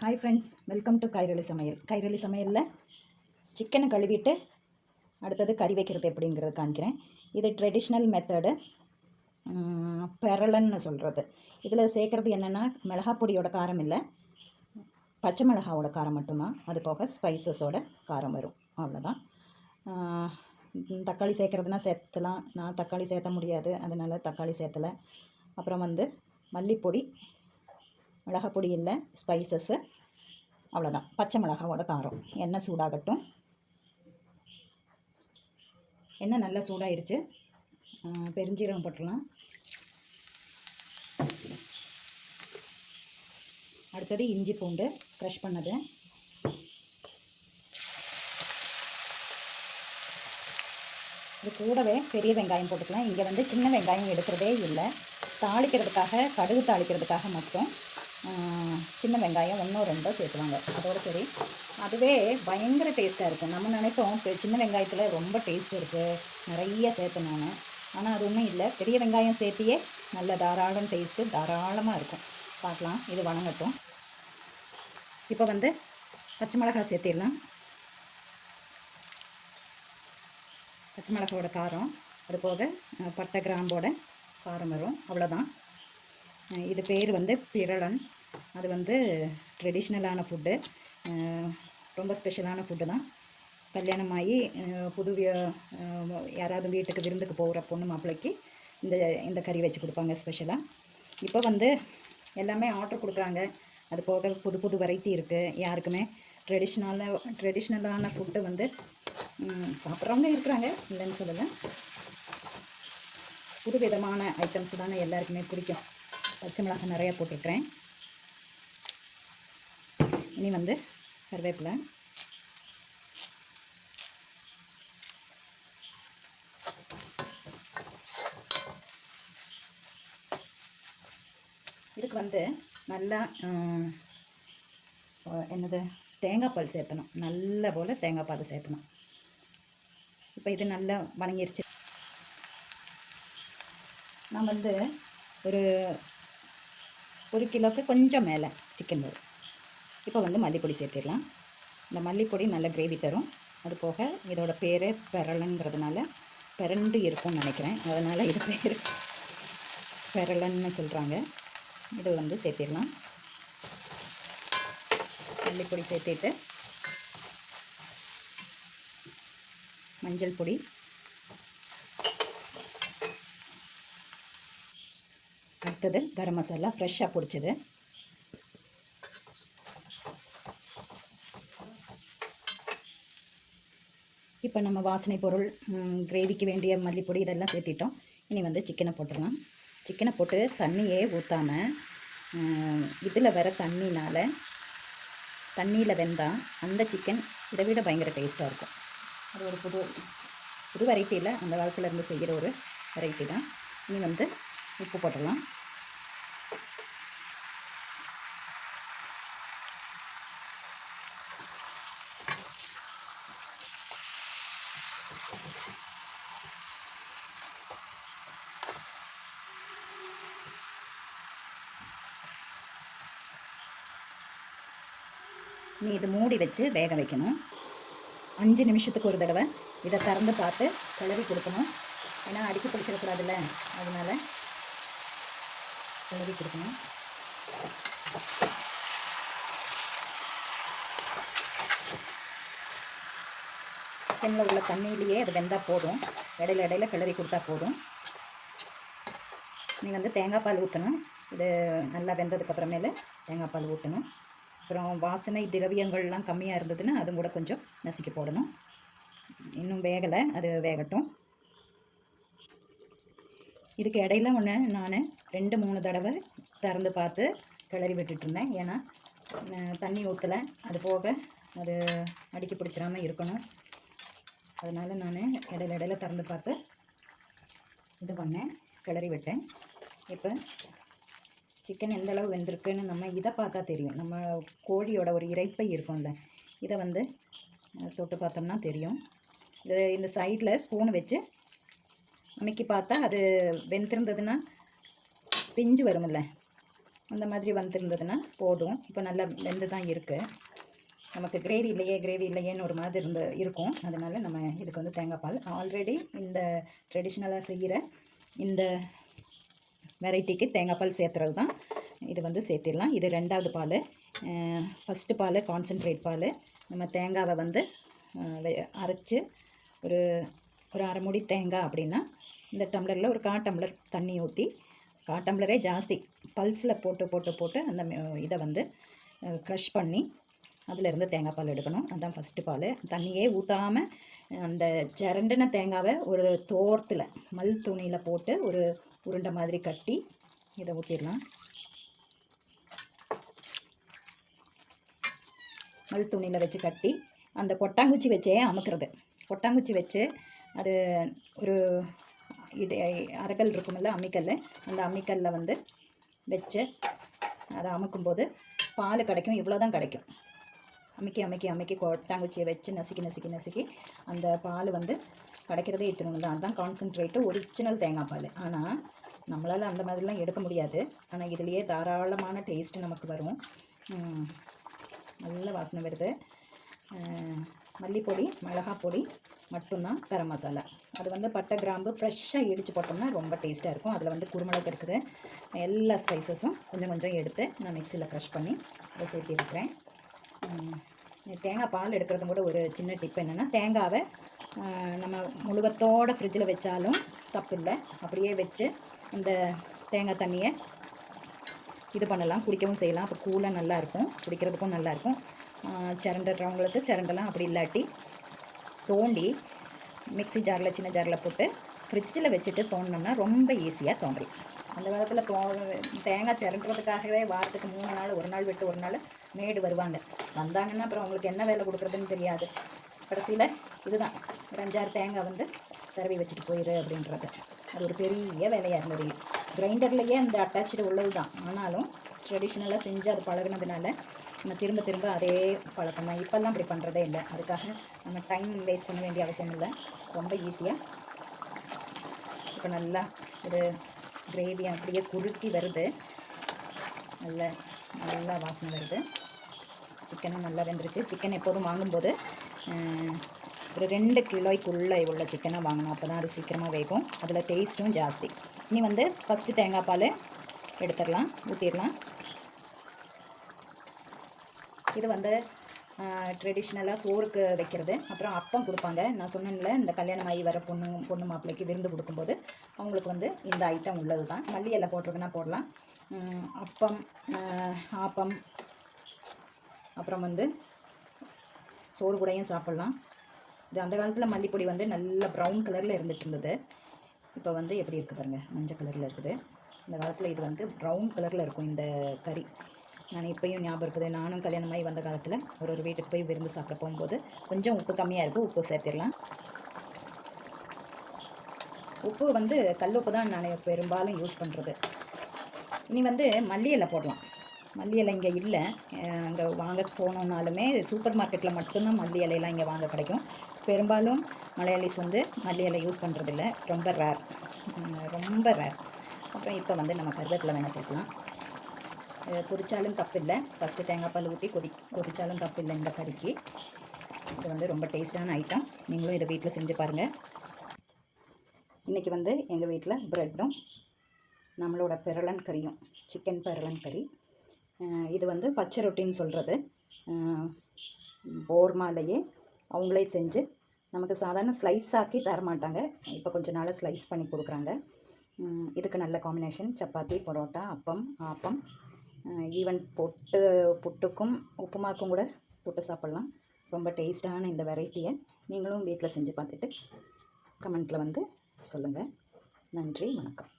Hi friends welcome to Kairali Samayal Kairali சமையலில் சிக்கனை கழுவிட்டு அடுத்தது கறி வைக்கிறது எப்படிங்கிறது காமிக்கிறேன் இது ட்ரெடிஷ்னல் மெத்தடு பெரளன்னு சொல்கிறது இதில் சேர்க்குறது என்னென்னா மிளகா பொடியோட காரம் இல்லை. பச்சை மிளகாவோட காரம் மட்டும்தான் அது போக ஸ்பைசஸோட காரம் வரும். அவ்வளோதான் தக்காளி சேர்க்குறதுனா சேர்த்துலாம். நான் தக்காளி சேர்த்த முடியாது. அதனால் தக்காளி சேர்த்தலை. அப்புறம் வந்து மல்லிப்பொடி மிளகாப்பொடி இல்லை ஸ்பைசஸ்ஸு அவ்வளோதான் பச்சை மிளகாவோட காரம். எண்ணெய் சூடாகட்டும். எண்ணெய் நல்லா சூடாயிருச்சு. பெருஞ்சீரகம் போட்டுடலாம். அடுத்தது இஞ்சி பூண்டு க்ரஷ் பண்ணது. இது கூடவே பெரிய வெங்காயம் போட்டுக்கலாம். இங்கே வந்து சின்ன வெங்காயம் எடுக்கிறதே இல்லை. தாளிக்கிறதுக்காக கடுகு தாளிக்கிறதுக்காக மட்டும் சின்ன வெங்காயம் ஒன்றும் ரெண்டோ சேர்த்துவாங்க. அதோட சரி. அதுவே பயங்கர டேஸ்ட்டாக இருக்கும். நம்ம நினைப்போம் சின்ன வெங்காயத்தில் ரொம்ப டேஸ்ட் இருக்குது நிறைய சேர்த்தணும்னு ஆனால் அது ஒன்றும் இல்லை. பெரிய வெங்காயம் சேர்த்தியே நல்ல தாராளம் டேஸ்ட்டு தாராளமாக இருக்கும். பார்க்கலாம். இது வணங்கட்டும். இப்போ வந்து பச்சை மிளகாய் சேர்த்திடலாம். பச்சை மிளகாவோட காரம் அது போக பட்டை கிராம்போட காரம் வரும். அவ்வளோதான் இது பேர் வந்து பிரளன் அது வந்து ட்ரெடிஷ்னலான ஃபுட்டு ரொம்ப ஸ்பெஷலான ஃபுட்டு தான். கல்யாணமாகி புது யாராவது வீட்டுக்கு விருந்துக்கு போகிற பொண்ணு மாப்பிள்ளைக்கு இந்த இந்த கறி வச்சு கொடுப்பாங்க ஸ்பெஷலாக இப்போ வந்து எல்லாமே ஆர்டர் கொடுக்குறாங்க. அது போக புது புது வெரைட்டி இருக்குது யாருக்குமே ட்ரெடிஷ்னலான ட்ரெடிஷ்னலான ஃபுட்டு வந்து சாப்பிட்றவங்க இருக்கிறாங்க. இல்லைன்னு சொல்லலை. புது விதமான ஐட்டம்ஸ் தானே எல்லாருக்குமே பிடிக்கும். பச்சை மிளகாய் நிறையா போட்டிருக்கிறேன். இனி வந்து கருவேப்பிலை. இதுக்கு வந்து நல்லா என்னது? தேங்காய் பால் சேர்த்தணும். நல்ல போல் தேங்காய் பால் சேர்த்தணும். இப்போ இது நல்லா வணங்கிருச்சு. நான் வந்து ஒரு ஒரு கிலோக்கு கொஞ்சம் மேலே சிக்கன் வரும் இப்போ வந்து மல்லிப்பொடி சேர்த்திடலாம். இந்த மல்லிப்பொடி நல்ல கிரேவி தரும். அது போக இதோட பேர் பெரளங்கிறதுனால பெரண்டு இருக்கும்னு நினைக்கிறேன். அதனால் இது பேர் பெரளன்னு சொல்கிறாங்க இது வந்து சேர்த்திடலாம். மல்லிப்பொடி சேர்த்திட்டு மஞ்சள் பொடி. அடுத்தது கரம் மசாலா ஃப்ரெஷ்ஷாக பிடிச்சது. இப்போ நம்ம வாசனை பொருள் கிரேவிக்கு வேண்டிய மல்லிப்பொடி இதெல்லாம் சேர்த்திட்டோம். இனி வந்து சிக்கனை போட்டுடலாம். சிக்கனை போட்டு தண்ணியே ஊற்றாமல் இதில் வர தண்ணினால் தண்ணியில் வெந்தால் அந்த சிக்கன் இதை விட பயங்கர டேஸ்ட்டாக இருக்கும். அது ஒரு புது புது வெரைட்டியில் அந்த காலத்தில் இருந்து செய்கிற ஒரு வெரைட்டி தான். இனி வந்து உப்பு போட்டுடலாம். நீ இது மூடி வச்சு வேக வைக்கணும். அஞ்சு நிமிஷத்துக்கு ஒரு தடவை இதை திறந்து பார்த்து கிளறி கொடுக்கணும். ஏன்னா அடிக்க பிடிச்சிடக்கூடாதுல்ல. அதனால் கிளறி கொடுக்கணும். சிக்கனில் உள்ள தண்ணியிலேயே அது வெந்தால் போதும். இடையில இடையில கிளறி கொடுத்தா போதும். நீங்கள் வந்து தேங்காய் பால் ஊற்றணும் இது நல்லா வெந்ததுக்கப்புறமேல தேங்காய் பால் ஊற்றணும் அப்புறம் வாசனை திரவியங்கள்லாம் கம்மியாக இருந்ததுன்னா அதுவும் கூட கொஞ்சம் நசுக்கி போடணும். இன்னும் வேகலை அது வேகட்டும். இதுக்கு இடையில ஒன்று நான் ரெண்டு மூணு தடவை திறந்து பார்த்து கிளறி விட்டுட்டுருந்தேன் ஏன்னா தண்ணி ஊற்றலை அது போக அது அடுக்கி பிடிச்சிடாம இருக்கணும். அதனால் நான் இடையில இடையில திறந்து பார்த்து இது பண்ணேன் கிளறி விட்டேன். இப்போ சிக்கன் எந்த அளவு வெந்திருக்குன்னு நம்ம இதை பார்த்தா தெரியும். நம்ம கோழியோட ஒரு இறைப்பை இருக்கும்ல இதை வந்து தொட்டு பார்த்தோம்னா தெரியும். இது இந்த சைடில் ஸ்பூன் வச்சு அமைக்கி பார்த்தா அது வெந்திருந்ததுன்னா பிஞ்சு வரும்ல. அந்த மாதிரி வந்திருந்ததுன்னா போதும். இப்போ நல்லா வெந்து தான் இருக்குது நமக்கு கிரேவி இல்லையே கிரேவி இல்லையேன்னு ஒரு மாதிரி இருந்து இருக்கும். அதனால் நம்ம இதுக்கு வந்து தேங்காய் பால். ஆல்ரெடி இந்த ட்ரெடிஷ்னலாக செய்கிற இந்த வெரைட்டிக்கு தேங்காய் பால் சேர்த்துறது தான் இது வந்து சேர்த்திடலாம். இது ரெண்டாவது பால். ஃபஸ்ட்டு பால் கான்சென்ட்ரேட் பால். நம்ம தேங்காவை வந்து அரைச்சி அரைச்சு ஒரு ஒரு அரை மூடி தேங்காய் அப்படின்னா இந்த டம்ளரில் ஒரு கா டம்ளர் தண்ணி ஊற்றி கா டம்ளரே ஜாஸ்தி பல்ஸில் போட்டு போட்டு போட்டு அந்த இதை வந்து க்ரஷ் பண்ணி அதிலிருந்து தேங்காய் பால் எடுக்கணும். அதுதான் ஃபஸ்ட்டு பால். தண்ணியே ஊற்றாமல் அந்த சிரண்டின தேங்காவை ஒரு தோரத்தில் மல் துணியில் போட்டு ஒரு உருண்டை மாதிரி கட்டி இதை ஊற்றிடலாம் மல் துணியில் வச்சு கட்டி அந்த கொட்டாங்குச்சி வச்சே அமுக்கிறது. கொட்டாங்குச்சி வச்சு அது ஒரு இது அரைக்கல் இருக்குமில்ல அம்மிக்கல் அந்த அம்மிக்கல்லில் வந்து வச்சு அதை அமுக்கும்போது பால் கிடைக்கும் இவ்வளோ தான் கிடைக்கும். அமைக்கி அமைக்கி அமைக்கி கொட்டாங்குச்சியை வச்சு நசுக்கி நசுக்கி நசுக்கி அந்த பால் வந்து கிடைக்கிறதே இத்தனை தான் அதுதான் கான்சென்ட்ரேட்டு ஒரிஜினல் தேங்காய் பால். ஆனால் நம்மளால் அந்த மாதிரிலாம் எடுக்க முடியாது. ஆனால் இதுலேயே தாராளமான டேஸ்ட்டு நமக்கு வரும். நல்ல வாசனை வருது. மல்லிப்பொடி மிளகாய் பொடி மட்டும்தான் கரம் மசாலா. அது வந்து பட்டை கிராம்பு ஃப்ரெஷ்ஷாக இடித்து போட்டோம்னா ரொம்ப டேஸ்ட்டாக இருக்கும். அதில் வந்து குருமிளகு இருக்குது. எல்லா ஸ்பைசஸும் கொஞ்சம் கொஞ்சம் எடுத்து நான் மிக்சியில் க்ரஷ் பண்ணி அதை சேர்த்திருக்கிறேன். தேங்காய் பால் எடுக்கிறது கூட ஒரு சின்ன டிப் என்னென்னா தேங்காவை நம்ம முழுவத்தோட ஃப்ரிட்ஜில் வச்சாலும் தப்பு இல்லை அப்படியே வச்சு இந்த தேங்காய் தண்ணியை இது பண்ணலாம் குடிக்கவும் செய்யலாம். அப்போ கூலாக நல்லாயிருக்கும் குடிக்கிறதுக்கும் நல்லாயிருக்கும் சிரண்டுறவங்களுக்கு சிரண்டலாம். அப்படி இல்லாட்டி தோண்டி மிக்ஸி ஜாரில் சின்ன ஜாரில் போட்டு ஃப்ரிட்ஜில் வச்சுட்டு தோண்டினோம்னா ரொம்ப ஈஸியாக தோன்றி அந்த காலத்தில் தோ தேங்காய் சிரண்டுறதுக்காகவே வாரத்துக்கு மூணு நாள் ஒரு நாள் விட்டு ஒரு நாள் மேடு வருவாங்க. வந்தாங்கன்னா அப்புறம் அவங்களுக்கு என்ன வேலை கொடுக்குறதுன்னு தெரியாது. கடைசியில் இதுதான். ஒரு அஞ்சாறு தேங்காய் வந்து சிரவி வச்சுட்டு போயிரு அப்படின்றது. அது ஒரு பெரிய வேலையாக இருந்தது. கிரைண்டர்லேயே அந்த அட்டாச்சு உள்ளது தான். ஆனாலும் ட்ரெடிஷ்னலாக செஞ்சு அது பழகுனதுனால நம்ம திரும்ப திரும்ப அதே பழக்கம் தான். இப்போல்லாம் அப்படி பண்ணுறதே இல்லை. அதுக்காக நம்ம டைம் வேஸ்ட் பண்ண வேண்டிய அவசியம் இல்லை. ரொம்ப ஈஸியாக இப்போ நல்லா ஒரு கிரேவி அப்படியே குறுக்கி வருது. நல்ல நல்லா வாசனை வருது. சிக்கனும் நல்லா வெந்துருச்சு. சிக்கன் எப்போதும் வாங்கும்போது ஒரு ரெண்டு கிலோய்க்குள்ளே உள்ள சிக்கனாக வாங்கணும். அப்போ தான் அது சீக்கிரமாக வேகும். அதில் டேஸ்ட்டும் ஜாஸ்தி. இனி வந்து ஃபஸ்ட்டு தேங்காய் பால் எடுத்துடலாம். ஊற்றிடலாம் இது வந்து ட்ரெடிஷ்னலாக சோறுக்கு வைக்கிறது. அப்புறம் அப்பம் கொடுப்பாங்க. நான் சொன்னேன்ல இந்த கல்யாணம் ஆகி வர பொண்ணு பொண்ணு மாப்பிள்ளைக்கு விருந்து கொடுக்கும்போது. அவங்களுக்கு வந்து இந்த ஐட்டம் உள்ளது தான் மல்லி எல்லாம் போட்டிருக்குன்னா போடலாம். அப்பம் ஆப்பம் அப்புறம் வந்து சோறு கூடையும் சாப்பிட்லாம். இது அந்த காலத்தில் மல்லிப்பொடி வந்து நல்ல ப்ரௌன் கலரில் இருந்துட்டு இருந்தது. இப்போ வந்து எப்படி இருக்குது பாருங்கள் மஞ்சள் கலரில் இருக்குது. இந்த காலத்தில் இது வந்து ப்ரௌன் கலரில் இருக்கும் இந்த கறி. நான் இப்போயும் ஞாபகம் இருக்குது நானும் கல்யாணமாகி வந்த காலத்தில் ஒரு ஒரு வீட்டுக்கு போய் விரும்பி சாப்பிட போகும்போது கொஞ்சம் உப்பு கம்மியாக இருக்குது உப்பு சேர்த்திடலாம். உப்பு வந்து கல் உப்பு தான் நான் பெரும்பாலும் யூஸ் பண்ணுறது இனி வந்து மல்லி இலை போடலாம். மல்லி இலை இங்கே இல்லை. அங்கே வாங்க போனோம்னாலுமே சூப்பர் மார்க்கெட்டில் மட்டும்தான் மல்லி இலையெல்லாம் இங்கே வாங்க கிடைக்கும். பெரும்பாலும் மலையாளிஸ் வந்து மல்லி இலை யூஸ் பண்ணுறதில்ல ரொம்ப ரேர் ரொம்ப ரேர் அப்புறம் இப்போ வந்து நம்ம கருவேப்பிலை வேணால் சேர்க்கலாம். இது பொரிச்சாலும் தப்பில்லை ஃபஸ்ட்டு தேங்காய் பால் ஊற்றி கொதி கொதிச்சாலும் தப்பில்லை இந்த கறிக்கு. இது வந்து ரொம்ப டேஸ்டான ஐட்டம் நீங்களும் இதை வீட்டில் செஞ்சு பாருங்கள் இன்றைக்கி வந்து எங்கள் வீட்டில் ப்ரெட்டும் நம்மளோட பெரளன் கறியும் சிக்கன் பெரளன் கறி. இது வந்து பச்சை ரொட்டின்னு சொல்கிறது போர்மாலேயே அவங்களே செஞ்சு நமக்கு சாதாரண ஸ்லைஸ் ஆக்கி தரமாட்டாங்க. இப்போ கொஞ்ச நாள் ஸ்லைஸ் பண்ணி கொடுக்குறாங்க. இதுக்கு நல்ல காம்பினேஷன் சப்பாத்தி பரோட்டா அப்பம் ஆப்பம். ஈவன் பொட்டு புட்டுக்கும் உப்புமாக்கும் கூட போட்டு சாப்பிட்லாம். ரொம்ப டேஸ்டான இந்த வெரைட்டியை நீங்களும் வீட்டில் செஞ்சு பார்த்துட்டு கமெண்ட்டில் வந்து சொல்லுங்கள் நன்றி வணக்கம்.